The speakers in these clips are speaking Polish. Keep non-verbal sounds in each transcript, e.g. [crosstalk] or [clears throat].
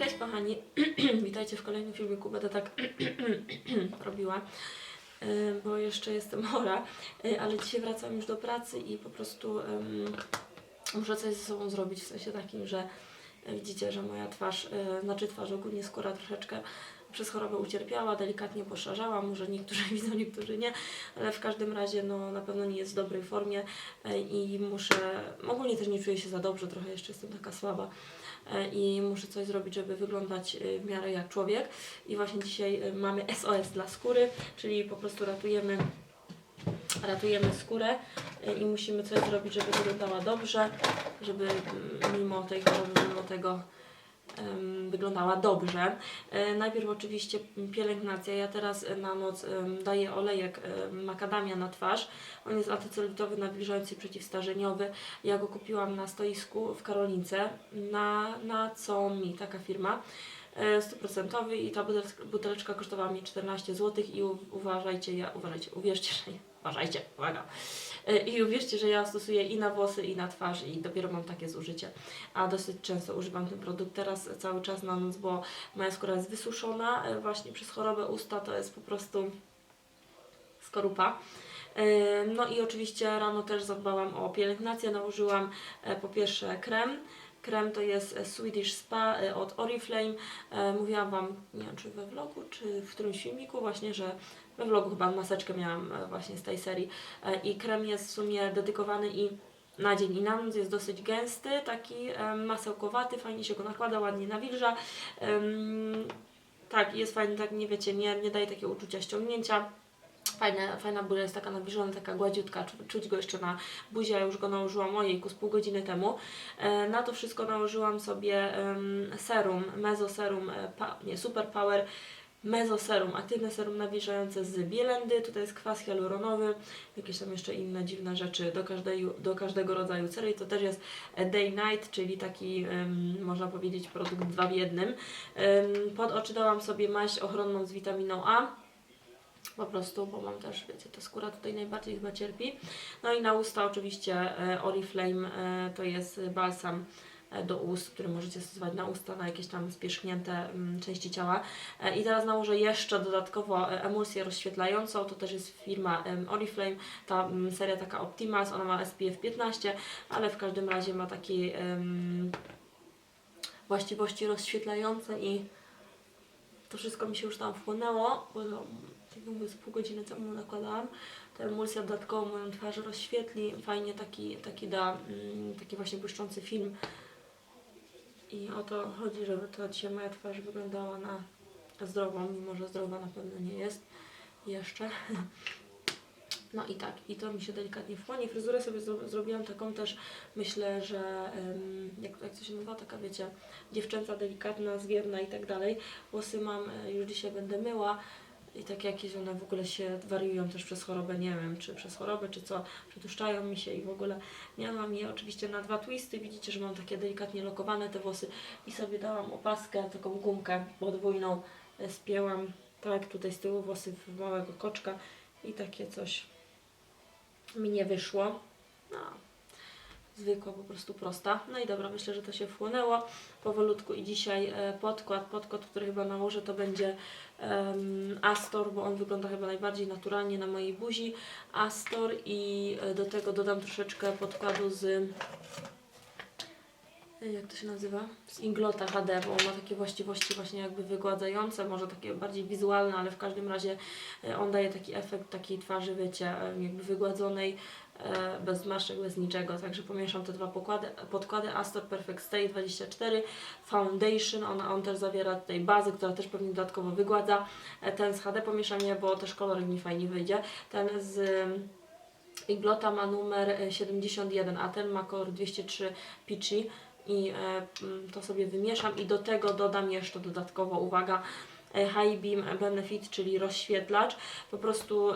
Cześć kochani, [clears throat] witajcie w kolejnym filmiku. Będę tak [clears throat] robiła, bo jeszcze jestem chora, y, ale dzisiaj wracam już do pracy i po prostu ym, muszę coś ze sobą zrobić w sensie takim, że y, widzicie, że moja twarz, y, znaczy twarz ogólnie skóra troszeczkę przez chorobę ucierpiała, delikatnie poszarzała, może niektórzy [laughs] widzą, niektórzy nie, ale w każdym razie no, na pewno nie jest w dobrej formie i muszę, ogólnie też nie czuję się za dobrze, trochę jeszcze jestem taka słaba e, i muszę coś zrobić, żeby wyglądać e, w miarę jak człowiek. I właśnie dzisiaj e, mamy SOS dla skóry, czyli po prostu ratujemy, ratujemy skórę e, i musimy coś zrobić, żeby wyglądała dobrze, żeby mimo tej choroby, mimo tego wyglądała dobrze. E, Najpierw oczywiście pielęgnacja. Ja teraz na noc daję olejek makadamia na twarz. On jest antycelulowy, nawilżający, przeciwstarzeniowy. Ja go kupiłam na stoisku w Karolince na, na co mi taka firma. E, Stuprocentowy i ta buteleczka, kosztowała mi 14 zł i uważajcie, ja, uważajcie, uwierzcie, że uważajcie, uwaga. E, I uwierzcie, że ja stosuję i na włosy, i na twarz i dopiero mam takie zużycie. A dosyć często używam ten produkt teraz cały czas na noc, bo moja skóra jest wysuszona e, właśnie przez chorobę usta, to jest po prostu skorupa. No i oczywiście rano też zadbałam o pielęgnację, nałożyłam po pierwsze krem. Krem to jest e, Swedish Spa e, od Oriflame. E, Mówiłam Wam, nie wiem czy we vlogu, czy w którymś filmiku właśnie, że we vlogu chyba maseczkę miałam właśnie z tej serii. I krem jest w sumie dedykowany i na dzień i na noc jest dosyć gęsty, taki masełkowaty, fajnie się go nakłada, ładnie nawilża. Tak, jest fajny, tak nie wiecie, nie, nie daje takiego uczucia ściągnięcia. Fajne, fajna buzia jest taka nawilżona, taka gładziutka, czu- czuć go jeszcze na buzi, ja już go nałożyłam ojejku z pół godziny temu. E, na to wszystko nałożyłam sobie serum, mezoserum, e, nie, super power mezoserum, aktywne serum nawilżające z bielendy, tutaj jest kwas hialuronowy, jakieś tam jeszcze inne dziwne rzeczy do, każdej, do każdego rodzaju cery. I to też jest day night, czyli taki można powiedzieć produkt dwa w jednym. Pod oczy dałam sobie maść ochronną z witaminą A. Po prostu, bo mam też, wiecie, ta skóra tutaj najbardziej chyba cierpi. No i na usta oczywiście e, Oriflame e, to jest balsam e, do ust, który możecie stosować na usta, na jakieś tam spierzchnięte mm, części ciała. I teraz nałożę jeszcze dodatkowo emulsję rozświetlającą, to też jest firma Oriflame, ta mm, seria taka Optimas, ona ma SPF 15, ale w każdym razie ma takie właściwości rozświetlające i to wszystko mi się już tam wchłonęło, bo to, tak jak mówię, z pół godziny temu nakładałam. Ta emulsja dodatkowo moją twarz rozświetli, fajnie taki, taki da, mm, taki właśnie błyszczący film. I o to chodzi, żeby to dzisiaj moja twarz wyglądała na zdrową, mimo że zdrowa na pewno nie jest jeszcze. [laughs] No i tak, i to mi się delikatnie wchłonie. Fryzurę sobie zro zrobiłam taką też, myślę, że em, jak, jak to się nazywa, taka wiecie, dziewczęca delikatna, zwiewna i tak dalej. Włosy mam, e, już dzisiaj będę myła i tak jakieś one w ogóle się wariują też przez chorobę, nie wiem, czy przez chorobę, czy co, przetłuszczają mi się i w ogóle nie mam je oczywiście na dwa twisty. Widzicie, że mam takie delikatnie lokowane te włosy i sobie dałam opaskę, taką gumkę podwójną, e, spięłam tak tutaj z tyłu włosy w małego koczka i takie coś mi nie wyszło. No, zwykła, po prostu prosta. No i dobra, myślę, że to się wchłonęło powolutku i dzisiaj e, podkład, podkład, który chyba nałożę to będzie Astor, bo on wygląda chyba najbardziej naturalnie na mojej buzi. Astor i e, do tego dodam troszeczkę podkładu z e, jak to się nazywa? Z Inglota HD, bo on ma takie właściwości właśnie jakby wygładzające, może takie bardziej wizualne, ale w każdym razie on daje taki efekt takiej twarzy, wiecie, jakby wygładzonej, bez zmarszczek, bez niczego. Także pomieszam te dwa pokłady, podkłady Astor Perfect Stay 24 Foundation, on, on też zawiera tutaj bazy, która też pewnie dodatkowo wygładza. E, Ten z HD pomieszanie, bo też kolor mi fajnie wyjdzie. Ten z mm, Iglota ma numer e, 71, a ten ma kolor 203 Peachy i e, to sobie wymieszam i do tego dodam jeszcze dodatkowo, uwaga, e, High Beam Benefit, czyli rozświetlacz. Po prostu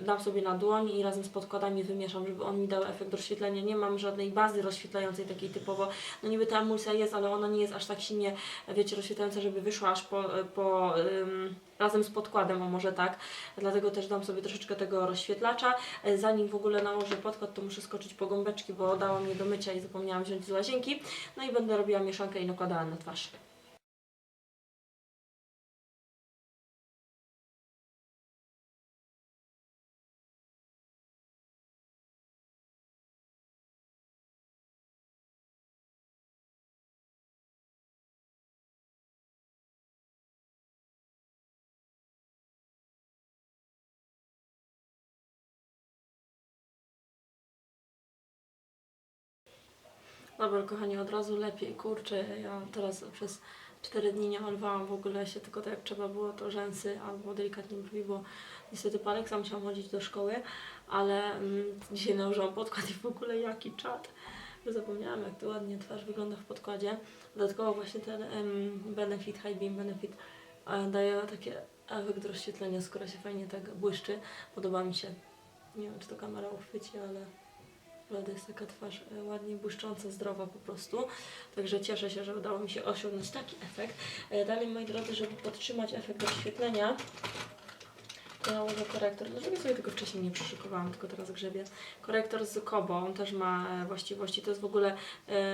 dam sobie na dłoń i razem z podkładami wymieszam, żeby on mi dał efekt rozświetlenia. Nie mam żadnej bazy rozświetlającej takiej typowo. No niby ta emulsja jest, ale ona nie jest aż tak silnie, wiecie, rozświetlająca, żeby wyszła aż po, po em, razem z podkładem, a może tak. Dlatego też dam sobie troszeczkę tego rozświetlacza. E, Zanim w ogóle nałożę podkład, to muszę skoczyć po gąbeczki, bo dałam je do mycia i zapomniałam wziąć z łazienki. No i będę robiła mieszankę i nakładała na twarz. Dobra, kochani, od razu lepiej. Kurczę, ja teraz przez 4 dni nie malowałam w ogóle się, tylko tak jak trzeba było, to rzęsy albo delikatnie brwi, bo niestety Aleksa musiałam chodzić do szkoły, ale mm, dzisiaj nałożyłam podkład i w ogóle jaki czad. że Zapomniałam, jak to ładnie twarz wygląda w podkładzie. Dodatkowo właśnie ten em, Benefit, High Beam Benefit e, daje takie efekt rozświetlenia, skoro się fajnie tak błyszczy. Podoba mi się. Nie wiem, czy to kamera uchwyci, ale Naprawdę jest taka twarz e, ładnie błyszcząca, zdrowa po prostu. Także cieszę się, że udało mi się osiągnąć taki efekt. E, Dalej, moi drodzy, żeby podtrzymać efekt rozświetlenia, to nałożę korektor. Dlaczego sobie tego wcześniej nie przyszykowałam, tylko teraz grzebię. Korektor z Kobo, on też ma e, właściwości. To jest w ogóle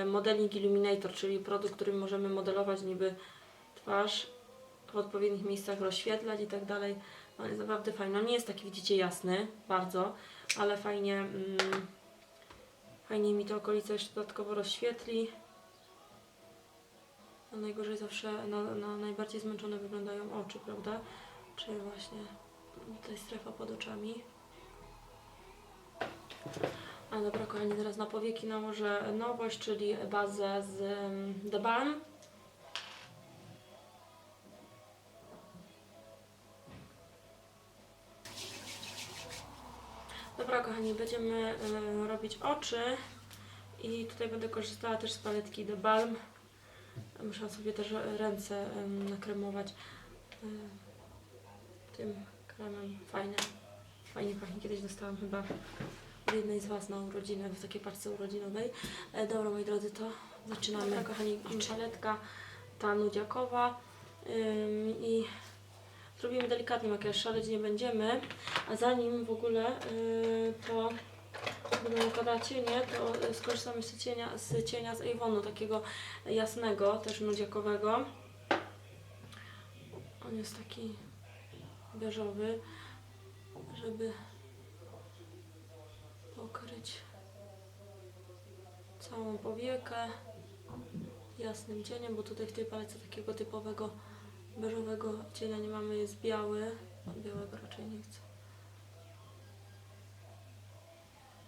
modeling Illuminator, czyli produkt, którym możemy modelować niby twarz w odpowiednich miejscach, rozświetlać i tak dalej. No jest naprawdę fajny. On nie jest taki, widzicie, jasny bardzo, ale fajnie... Mm, Fajnie mi to okolice jeszcze dodatkowo rozświetli. A najgorzej zawsze na, na najbardziej zmęczone wyglądają oczy, prawda? Czyli właśnie tutaj strefa pod oczami. A dobra, kochani, teraz na powieki nałożę nowość, czyli bazę z um, The Balm. Kochani, będziemy y, robić oczy i tutaj będę korzystała też z paletki The Balm. Muszę sobie też ręce nakremować y, tym kremem. Fajnie, fajnie pachnie. Kiedyś dostałam chyba od jednej z Was na urodzinę, w takiej parce urodzinowej. E, dobra, moi drodzy, to zaczynamy. Dobra, kochani, paletka ta nudziakowa i Zrobimy delikatnie makijaż, szaleć nie będziemy. A zanim w ogóle yy, to będę nakładała cienie, to y, skorzystamy z cienia z, cienia z Avonu, takiego jasnego, też nudziakowego. On jest taki beżowy, żeby pokryć całą powiekę jasnym cieniem, bo tutaj w tej palece takiego typowego beżowego cienia nie mamy, jest biały. Od białego raczej nie chcę.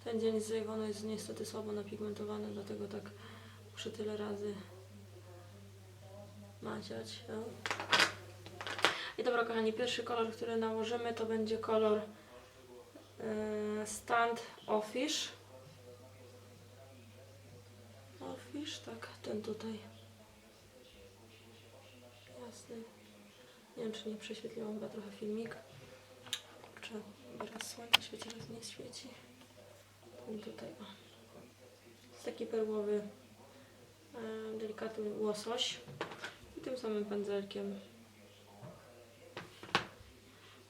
Ten dzień z Avonu jest niestety słabo napigmentowany, dlatego tak muszę tyle razy maciać. No. I dobra kochani, pierwszy kolor, który nałożymy to będzie kolor yy, Stand Offish. Offish, tak, ten tutaj. Jasny. Nie wiem, czy nie prześwietliłam chyba trochę filmik. Kurczę, raz słońce świeci, raz nie świeci. Ten tutaj, o. Jest taki perłowy, e, delikatny łosoś. I tym samym pędzelkiem.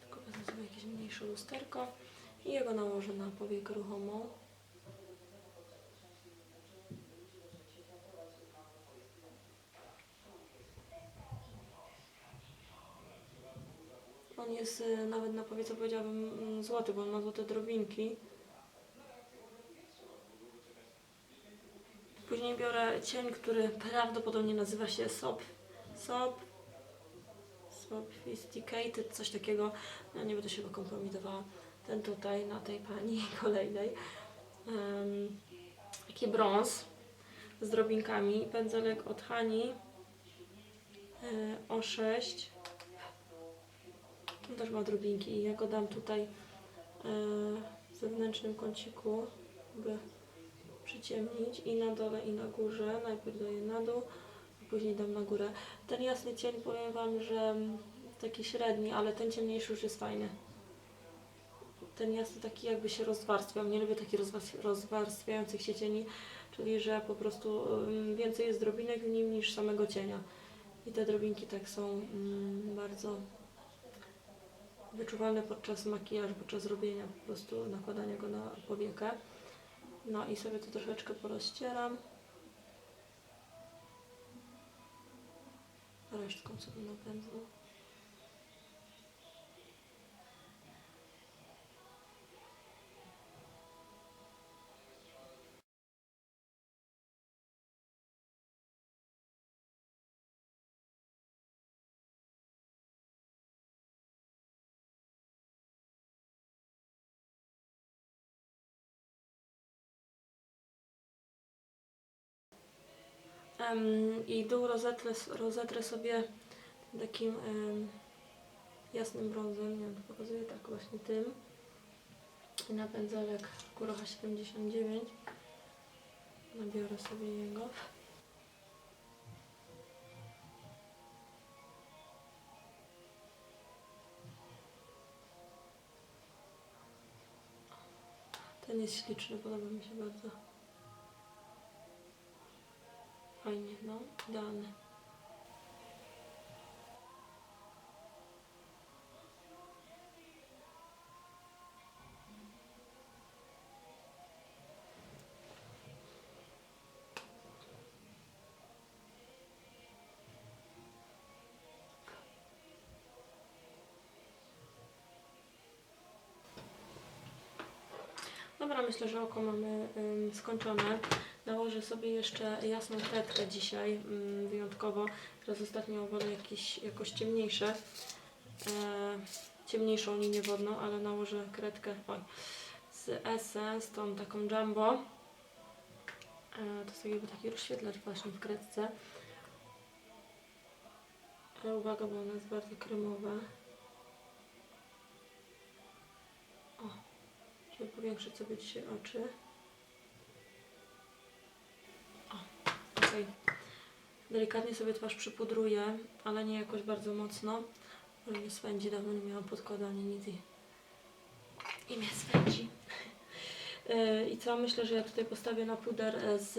Tylko wezmę sobie jakieś mniejsze lusterko. I jego nałożę na powiekę ruchomą. On jest y, nawet na powiece powiedziałabym mm, złoty, bo on ma złote drobinki. Później biorę cień, który prawdopodobnie nazywa się Sop. Sop. Sophisticated, coś takiego. No nie będę się go kompromitowała. Ten tutaj na tej pani [laughs] kolejnej. Um, taki brąz z drobinkami. Pędzelek od Hani. Y, O6 on też ma drobinki i ja go dam tutaj e, w zewnętrznym kąciku, by przyciemnić i na dole i na górze. Najpierw daję na dół, a później dam na górę. Ten jasny cień powiem Wam, że taki średni, ale ten ciemniejszy już jest fajny. Ten jasny taki jakby się rozwarstwiał. Nie lubię takich rozwarstwiających się cieni, czyli że po prostu więcej jest drobinek w nim niż samego cienia. I te drobinki tak są mm, bardzo wyczuwalne podczas makijażu, podczas robienia po prostu nakładania go na powiekę. No i sobie to troszeczkę porozcieram. Resztką sobie napędzę. I dół rozetrę, rozetrę sobie takim jasnym brązem, nie wiem, pokazuję tak właśnie tym. I na pędzelek Kurocha 79 nabiorę sobie jego. Ten jest śliczny, podoba mi się bardzo. Fajnie, no, idealny. Dobra, myślę, że oko mamy ym, skończone. Nałożę sobie jeszcze jasną kredkę dzisiaj, ym, wyjątkowo. Teraz ostatnio wolę jakieś, jakoś ciemniejsze. E, ciemniejszą linię wodną, ale nałożę kredkę oj, z Essence, tą taką Jumbo. E, to jest taki, taki rozświetlacz właśnie w kredce. Ale uwaga, bo ona jest bardzo kremowa. O, żeby powiększyć sobie dzisiaj oczy. Delikatnie sobie twarz przypudruję, ale nie jakoś bardzo mocno. Może mnie swędzi, dawno nie miałam podkładu ani nic i, i mnie swędzi. Yy, I co? Myślę, że ja tutaj postawię na puder e, z,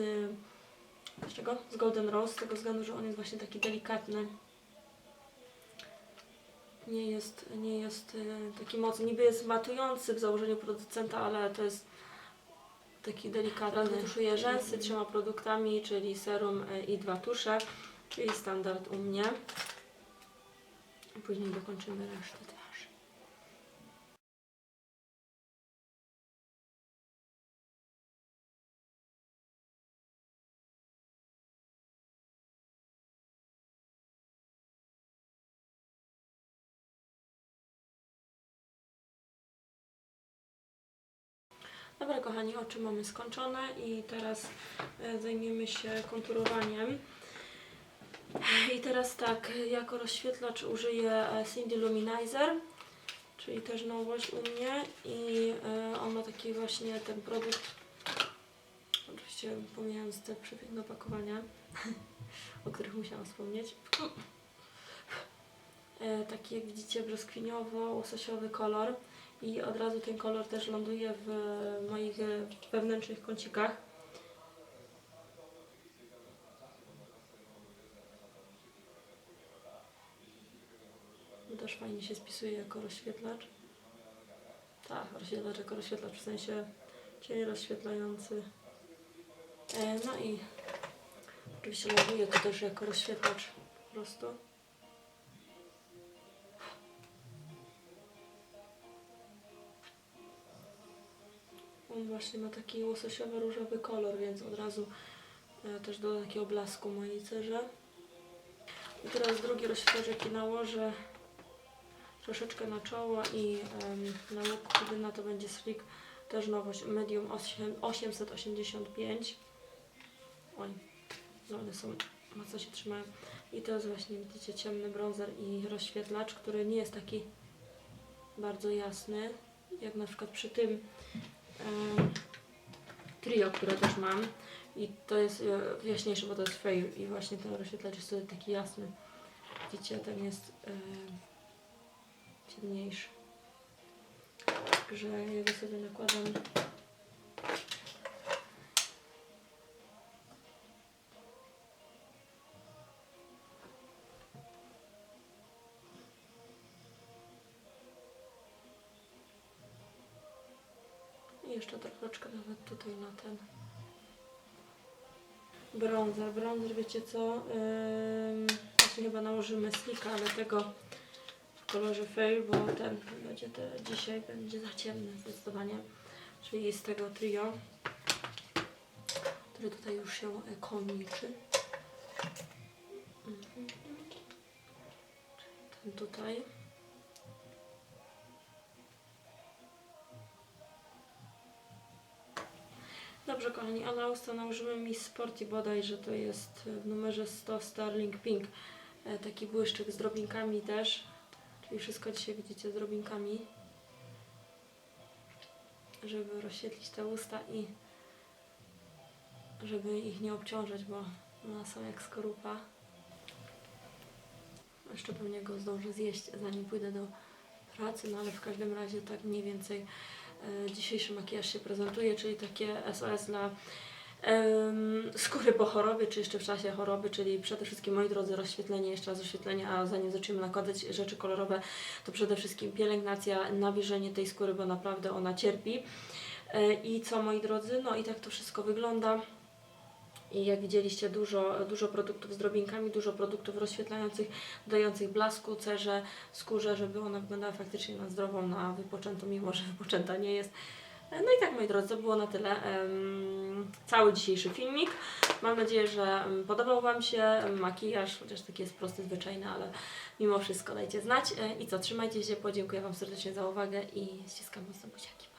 z czego? Z Golden Rose, z tego względu, że on jest właśnie taki delikatny. Nie jest, nie jest e, taki mocny. Niby jest matujący w założeniu producenta, ale to jest taki delikatny. Tuszuję rzęsy trzema produktami, czyli serum e, i dwa tusze, czyli standard u mnie. Później dokończymy resztę Dobra, kochani, oczy mamy skończone i teraz e, zajmiemy się konturowaniem. I teraz tak, jako rozświetlacz użyję e, Cindy Luminizer, czyli też nowość u mnie i e, on ma taki właśnie ten produkt, oczywiście pomijając te przepiękne opakowania, [laughs] o których musiałam wspomnieć. Taki jak widzicie brzoskwiniowo-łososiowy kolor i od razu ten kolor też ląduje w moich e, wewnętrznych kącikach. No też fajnie się spisuje jako rozświetlacz. Tak, rozświetlacz jako rozświetlacz, w sensie cień rozświetlający. E, no i oczywiście ładuję to też jako rozświetlacz po prostu. On właśnie ma taki łososiowo-różowy kolor, więc od razu e, też doda takiego blasku mojej cerze. I teraz drugi rozświetlacz, jaki nałożę troszeczkę na czoło i em, na łuk, to będzie Slick, też nowość Medium 8, 885. Oj, no one są, mocno się trzymają. I to jest właśnie, widzicie, ciemny bronzer i rozświetlacz, który nie jest taki bardzo jasny, jak na przykład przy tym trio, które też mam. I to jest e, jaśniejsze, bo to jest fail i właśnie ten rozświetlacz jest wtedy taki jasny. Widzicie, ten jest e, ciemniejszy. Także ja go sobie nakładam. Jeszcze troszeczkę nawet tutaj na ten bronzer. Bronzer, wiecie co? Ym, właśnie chyba nałożymy slika, ale tego w kolorze fail, bo ten będzie te, dzisiaj będzie za ciemny zdecydowanie. Czyli z tego trio, które tutaj już się e, kończy. Mhm. Ten tutaj. Dobrze, kochani, a na usta nałożymy mi Sporty bodaj, że to jest w numerze 100 Starling Pink. E, Taki błyszczyk z drobinkami też. Czyli wszystko dzisiaj widzicie z drobinkami. Żeby rozświetlić te usta i żeby ich nie obciążać, bo one są jak skorupa. Jeszcze pewnie go zdążę zjeść, zanim pójdę do pracy, no ale w każdym razie tak mniej więcej e, dzisiejszy makijaż się prezentuje, czyli takie SOS dla skóry po chorobie, czy jeszcze w czasie choroby, czyli przede wszystkim, moi drodzy, rozświetlenie, jeszcze raz rozświetlenie, a zanim zaczniemy nakładać rzeczy kolorowe, to przede wszystkim pielęgnacja, nawilżenie tej skóry, bo naprawdę ona cierpi. E, I co, moi drodzy, no i tak to wszystko wygląda. I jak widzieliście, dużo, dużo produktów z drobinkami, dużo produktów rozświetlających, dających blasku cerze, skórze, żeby ona wyglądała faktycznie na zdrową, na wypoczętą, mimo że wypoczęta nie jest. No i tak, moi drodzy, to było na tyle. Cały dzisiejszy filmik. Mam nadzieję, że podobał Wam się makijaż, chociaż taki jest prosty, zwyczajny, ale mimo wszystko dajcie znać. E, I co, trzymajcie się ciepło, dziękuję Wam serdecznie za uwagę i ściskam mocno buziaki.